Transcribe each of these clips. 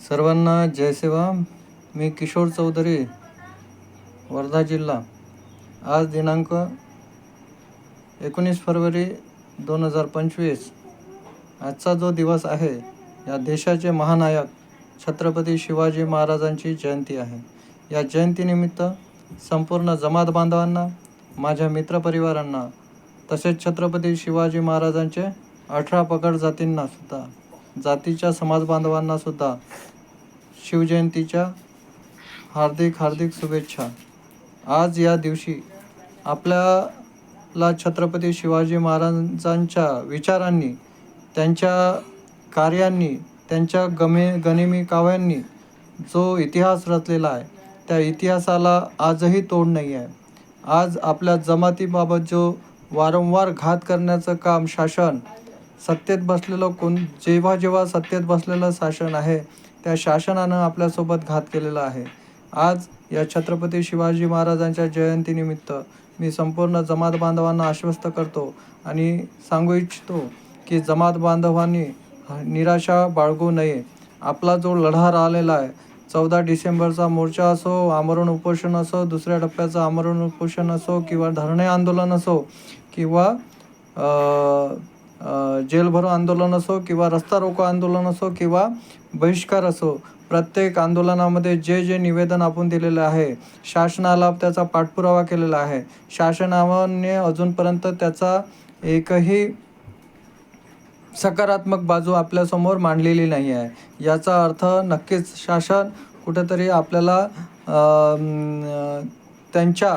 सर्वांना जय सेवा. मी किशोर चौधरी वर्धा जिल्हा. आज दिनांक एकोणीस फरवरी दोन हजार पंचवीस. आजचा जो दिवस आहे या देशाचे महानायक छत्रपती शिवाजी महाराजांची जयंती आहे. या जयंतीनिमित्त संपूर्ण जमात बांधवांना माझ्या मित्रपरिवारांना तसेच छत्रपती शिवाजी महाराजांचे अठरा पकड जातींना सुद्धा जातीच्या समाजबांधवांना सुद्धा शिवजयंतीच्या हार्दिक हार्दिक शुभेच्छा. आज या दिवशी आपल्याला छत्रपती शिवाजी महाराजांच्या विचारांनी त्यांच्या कार्यांनी त्यांच्या गमे गनिमी काव्यांनी जो इतिहास रचलेला आहे त्या इतिहासाला आजही तोड नाही आहे. आज आपल्या जमातीबाबत जो वारंवार घात करण्याचं काम शासन सत्तेत बसलेलं कोण जेव्हा जेव्हा सत्तेत बसलेलं शासन आहे त्या शासनानं आपल्यासोबत घात केलेला आहे. आज या छत्रपती शिवाजी महाराजांच्या जयंतीनिमित्त मी संपूर्ण जमात बांधवांना आश्वस्त करतो आणि सांगू इच्छितो की जमात बांधवांनी निराशा बाळगू नये. आपला जो लढा राहिलेला आहे चौदा डिसेंबरचा मोर्चा असो आमरण उपोषण असो दुसऱ्या टप्प्याचं आमरण उपोषण असो किंवा धरणे आंदोलन असो किंवा जेलभरो आंदोलन असो किंवा रस्ता रोको आंदोलन असो किंवा बहिष्कार असो प्रत्येक आंदोलनामध्ये जे जे निवेदन आपण दिलेलं आहे शासनाला त्याचा पाठपुरावा केलेला आहे. शासनाने अजूनपर्यंत त्याचा एकही सकारात्मक बाजू आपल्यासमोर मांडलेली नाही आहे. याचा अर्थ नक्कीच शासन कुठेतरी आपल्याला त्यांच्या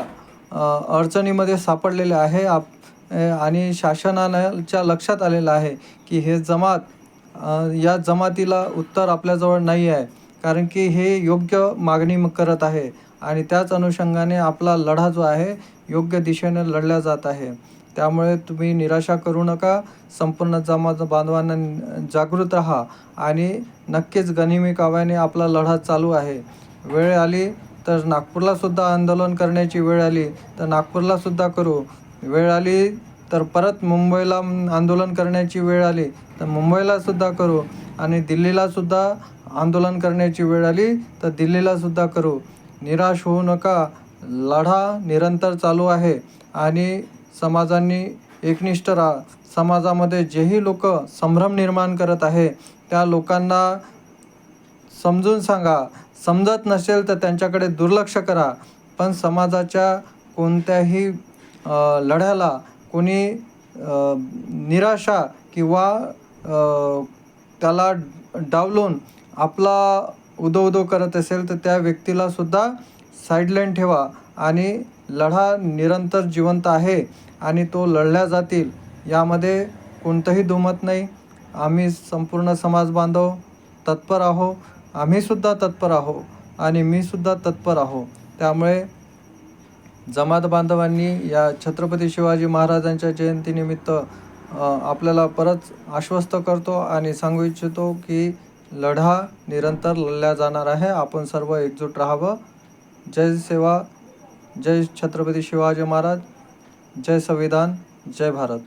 अडचणीमध्ये सापडलेले आहे. आप आणि शासनाच्या लक्षात आलेलं आहे की हे जमात या जमातीला उत्तर आपल्याजवळ नाही आहे. कारण की हे योग्य मागणी करत आहे. आणि त्याच अनुषंगाने आपला लढा जो आहे योग्य दिशेने लढला जात आहे. त्यामुळे तुम्ही निराशा करू नका. संपूर्ण जमात बांधवांना जागृत राहा. आणि नक्कीच गनिमी काव्याने आपला लढा चालू आहे. वेळ आली तर नागपूरला सुद्धा आंदोलन करण्याची वेळ आली. तर नागपूरला सुद्धा करू. वेळ आली तर परत मुंबईला आंदोलन करण्याची वेळ आली तर मुंबईला सुद्धा करू. आणि दिल्लीला सुद्धा आंदोलन करण्याची वेळ आली तर दिल्लीला सुद्धा करू. निराश होऊ नका. लढा निरंतर चालू आहे आणि समाजांनी एकनिष्ठ राहा समाजामध्ये जेही लोक संभ्रम निर्माण करत आहे त्या लोकांना समजून सांगा. समजत नसेल तर त्यांच्याकडे दुर्लक्ष करा. पण समाजाच्या कोणत्याही लढ्याला कोणी निराशा किंवा त्याला डावलून आपला उदो उदो करत असेल तर त्या व्यक्तीला सुद्धा साईडलाईन ठेवा आणि लढा निरंतर जिवंत आहे आणि तो लढल्या जातील यामध्ये कोणतंही दुमत नाही. आम्ही संपूर्ण समाज बांधव तत्पर आहो. आम्हीसुद्धा तत्पर आहो आणि मीसुद्धा तत्पर आहो. त्यामुळे जमात बांधवांनी या छत्रपती शिवाजी महाराजांच्या जयंतीनिमित्त आपल्याला परत आश्वस्त करतो आणि सांगू इच्छितो की लढा निरंतर लढल्या जाणार आहे. आपण सर्व एकजूट राहावं. जय सेवा. जय छत्रपती शिवाजी महाराज. जय संविधान. जय भारत.